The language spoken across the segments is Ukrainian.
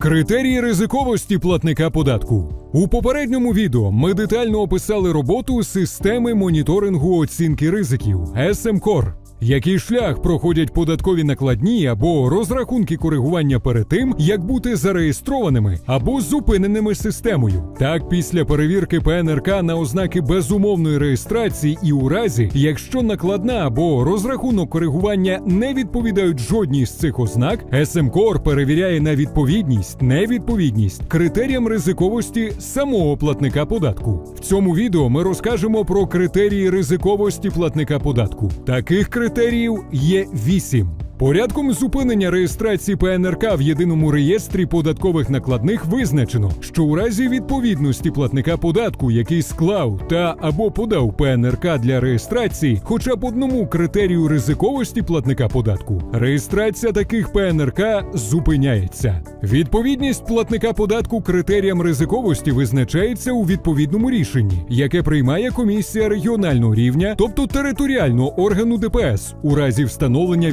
Критерії ризиковості платника податку. У попередньому відео ми детально описали роботу системи моніторингу оцінки ризиків СМКОР. Який шлях проходять податкові накладні або розрахунки коригування перед тим, як бути зареєстрованими або зупиненими системою. Так, після перевірки ПНРК на ознаки безумовної реєстрації і у разі, якщо накладна або розрахунок коригування не відповідають жодній з цих ознак, СМКОР перевіряє на відповідність, невідповідність критеріям ризиковості самого платника податку. В цьому відео ми розкажемо про критерії ризиковості платника податку. Таких критеріїв є вісім. Порядком зупинення реєстрації ПНРК в єдиному реєстрі податкових накладних визначено, що у разі відповідності платника податку, який склав та або подав ПНРК для реєстрації, хоча б одному критерію ризиковості платника податку, реєстрація таких ПНРК зупиняється. Відповідність платника податку критеріям ризиковості визначається у відповідному рішенні, яке приймає комісія регіонального рівня, тобто територіального органу ДПС, у разі встановлення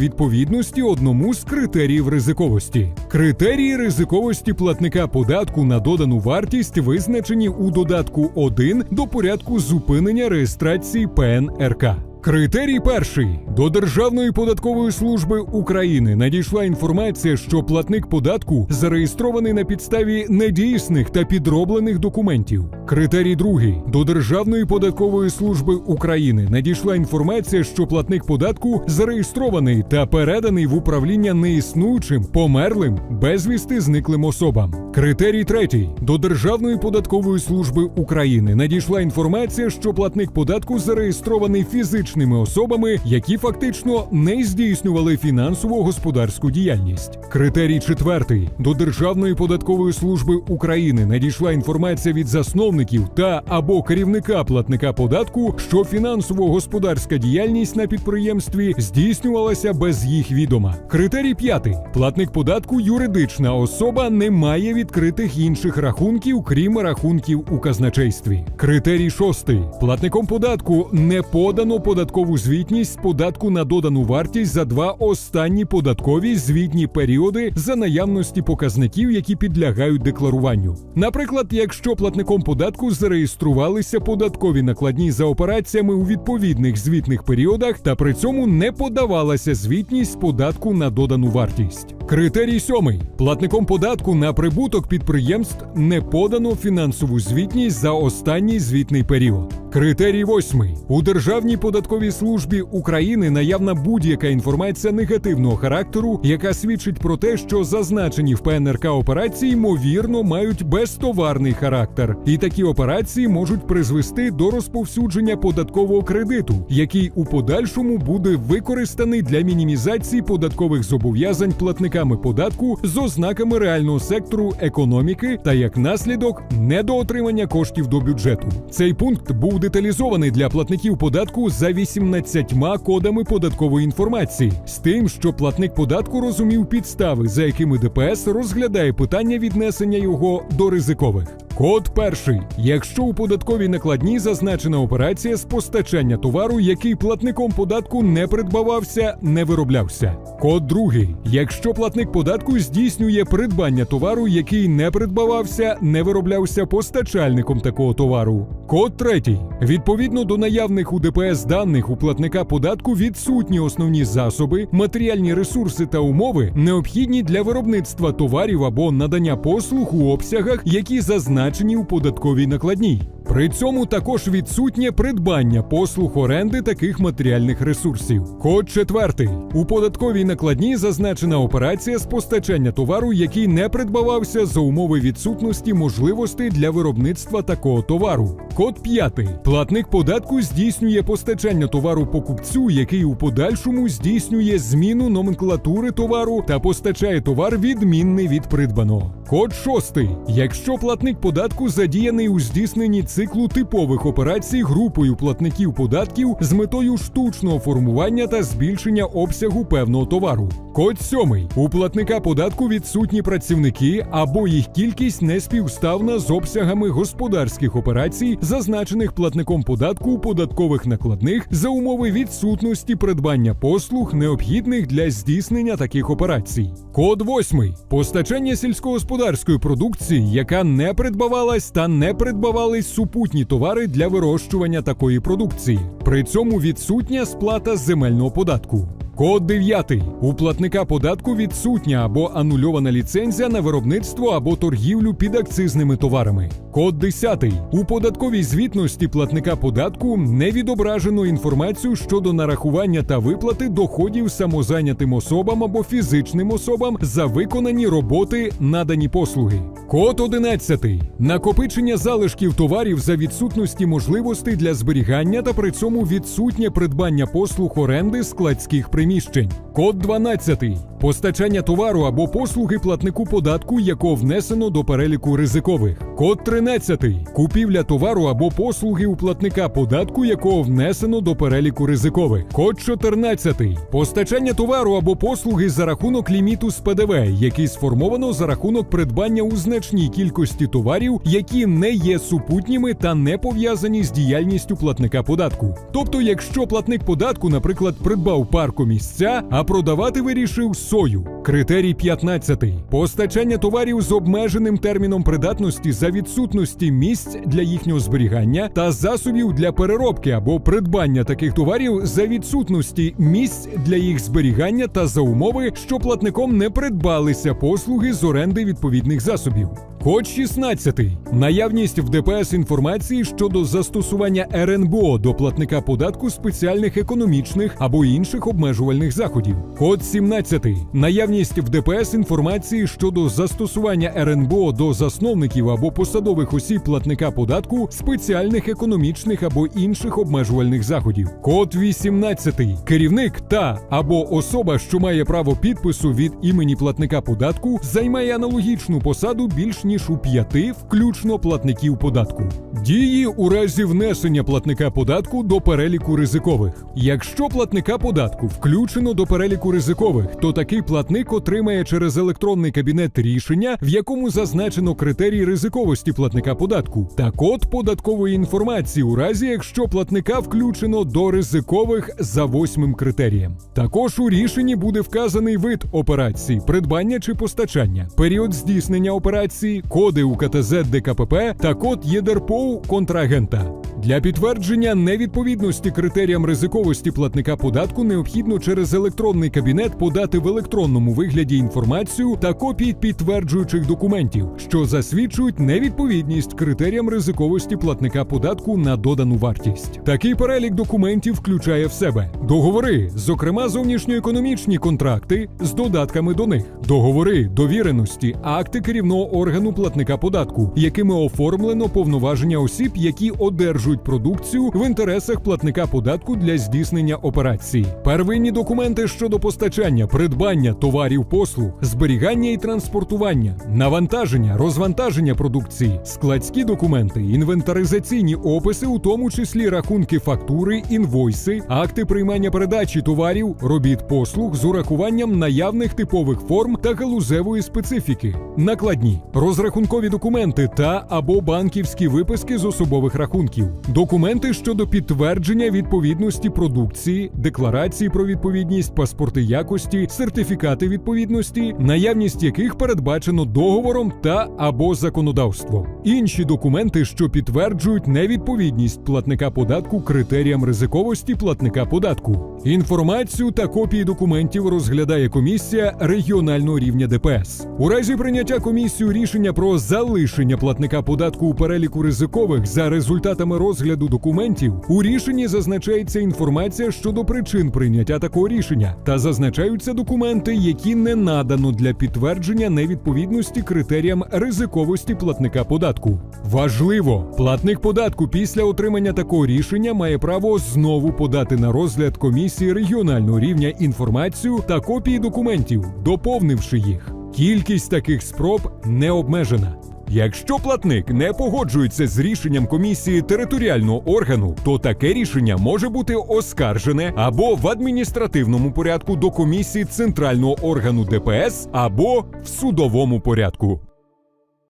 відповідності одному з критеріїв ризиковості. Критерії ризиковості платника податку на додану вартість визначені у додатку 1 до порядку зупинення реєстрації ПНРК. Критерій перший до Державної податкової служби України надійшла інформація, що платник податку зареєстрований на підставі недійсних та підроблених документів. Критерій другий до Державної податкової служби України надійшла інформація, що платник податку зареєстрований та переданий в управління неіснуючим, померлим, безвісти зниклим особам. Критерій третій до Державної податкової служби України надійшла інформація, що платник податку зареєстрований фізичними особами, які фактично не здійснювали фінансово-господарську діяльність. Критерій четвертий до Державної податкової служби України надійшла інформація від засновників та або керівника платника податку, що фінансово-господарська діяльність на підприємстві здійснювалася без їх відома. Критерій п'ятий платник податку юридична особа не має відкритих інших рахунків, крім рахунків у казначействі. Критерій шостий платником податку не подано податкову звітність з податку на додану вартість за два останні податкові звітні періоди за наявності показників, які підлягають декларуванню. Наприклад, якщо платником податку зареєструвалися податкові накладні за операціями у відповідних звітних періодах, та при цьому не подавалася звітність податку на додану вартість. Критерій сьомий платником податку на прибуток підприємств не подано фінансову звітність за останній звітний період. Критерій восьмий у Державній податковій службі України наявна будь-яка інформація негативного характеру, яка свідчить про те, що зазначені в ПНРК операції ймовірно мають безтоварний характер, і такі операції можуть призвести до розповсюдження податкового кредиту, який у подальшому буде використаний для мінімізації податкових зобов'язань платниками податку з ознаками реального сектору економіки та як наслідок недоотримання коштів до бюджету. Цей пункт був деталізований для платників податку за 18 кодами податкової інформації, з тим, що платник податку розумів підстави, за якими ДПС розглядає питання віднесення його до ризикових. Код перший. Якщо у податковій накладній зазначена операція з постачання товару, який платником податку не придбавався, не вироблявся. Код другий. Якщо платник податку здійснює придбання товару, який не придбавався, не вироблявся постачальником такого товару. Код третій. Відповідно до наявних у ДПС даних у платника податку відсутні основні засоби, матеріальні ресурси та умови, необхідні для виробництва товарів або надання послуг у обсягах, які зазначені у податковій накладній. При цьому також відсутнє придбання послуг оренди таких матеріальних ресурсів. Код четвертий. У податковій накладній зазначена операція з постачання товару, який не придбавався за умови відсутності можливостей для виробництва такого товару. Код п'ятий. Платник податку здійснює постачання товару покупцю, який у подальшому здійснює зміну номенклатури товару та постачає товар відмінний від придбаного. Код шостий. Якщо платник податку задіяний у здійсненні циклу типових операцій групою платників податків з метою штучного формування та збільшення обсягу певного товару. Код 7. У платника податку відсутні працівники або їх кількість не співставна з обсягами господарських операцій, зазначених платником податку у податкових накладних за умови відсутності придбання послуг, необхідних для здійснення таких операцій. Код 8. Постачання сільськогосподарської продукції, яка не придбавалась та не придбавались супутні товари для вирощування такої продукції. При цьому відсутня сплата земельного податку. Код 9. У платника податку відсутня або анульована ліцензія на виробництво або торгівлю під акцизними товарами. Код 10. У податковій звітності платника податку не відображено інформацію щодо нарахування та виплати доходів самозайнятим особам або фізичним особам за виконані роботи, надані послуги. Код 11. Накопичення залишків товарів за відсутності можливостей для зберігання та при цьому відсутнє придбання послуг оренди складських приміщень. Код 12. Постачання товару або послуги платнику податку, якого внесено до переліку ризикових. Код 13. Купівля товару або послуги у платника податку, якого внесено до переліку ризикових. Код 14. Постачання товару або послуги за рахунок ліміту з ПДВ, який сформовано за рахунок придбання у значній кількості товарів, які не є супутніми та не пов'язані з діяльністю платника податку. Тобто, якщо платник податку, наприклад, придбав паркомісця, а продавати вирішив сою. Критерій 15. Постачання товарів з обмеженим терміном придатності за відсутності місць для їхнього зберігання та засобів для переробки або придбання таких товарів за відсутності місць для їх зберігання та за умови, що платником не придбалися послуги з оренди відповідних засобів. Код 16. Наявність в ДПС інформації щодо застосування РНБО до платника податку спеціальних економічних або інших обмежувальних заходів. Код 17. Наявність в ДПС інформації щодо застосування РНБО до засновників або посадових осіб платника податку спеціальних економічних або інших обмежувальних заходів. Код 18. Керівник та або особа, що має право підпису від імені платника податку, займає аналогічну посаду більш ніж у п'яти, включно платників податку. Дії у разі внесення платника податку до переліку ризикових. Якщо платника податку включено до переліку ризикових, то такий платник отримає через електронний кабінет рішення, в якому зазначено критерії ризиковості платника податку та код податкової інформації у разі, якщо платника включено до ризикових за восьмим критерієм. Також у рішенні буде вказаний вид операції, придбання чи постачання, період здійснення операції, коди УКТЗ ДКПП та код ЄДРПОУ контрагента. Для підтвердження невідповідності критеріям ризиковості платника податку необхідно через електронний кабінет подати в електронному вигляді інформацію та копії підтверджуючих документів, що засвідчують невідповідність критеріям ризиковості платника податку на додану вартість. Такий перелік документів включає в себе договори, зокрема зовнішньоекономічні контракти з додатками до них, договори, довіреності, акти керівного органу платника податку, якими оформлено повноваження осіб, які одержують продукцію в інтересах платника податку для здійснення операції, первинні документи щодо постачання, придбання товарів, послуг, зберігання і транспортування, навантаження, розвантаження продукції, складські документи, інвентаризаційні описи, у тому числі рахунки фактури, інвойси, акти приймання передачі товарів, робіт послуг з урахуванням наявних типових форм та галузевої специфіки, накладні, розрахункові документи та або банківські виписки з особових рахунків, документи щодо підтвердження відповідності продукції, декларації про відповідність, паспорти якості, сертифікати відповідності, наявність яких передбачено договором та або законодавством, інші документи, що підтверджують невідповідність платника податку критеріям ризиковості платника податку. Інформацію та копії документів розглядає комісія регіонального рівня ДПС. У разі прийняття комісією рішення про залишення платника податку у переліку ризикових за результатами розгляду документів, у рішенні зазначається інформація щодо причин прийняття такого рішення та зазначаються документи, які не надано для підтвердження невідповідності критеріям ризиковості платника податку. Важливо, платник податку після отримання такого рішення має право знову подати на розгляд комісії регіонального рівня інформацію та копії документів, доповнивши їх. Кількість таких спроб не обмежена. Якщо платник не погоджується з рішенням комісії територіального органу, то таке рішення може бути оскаржене або в адміністративному порядку до комісії центрального органу ДПС, або в судовому порядку.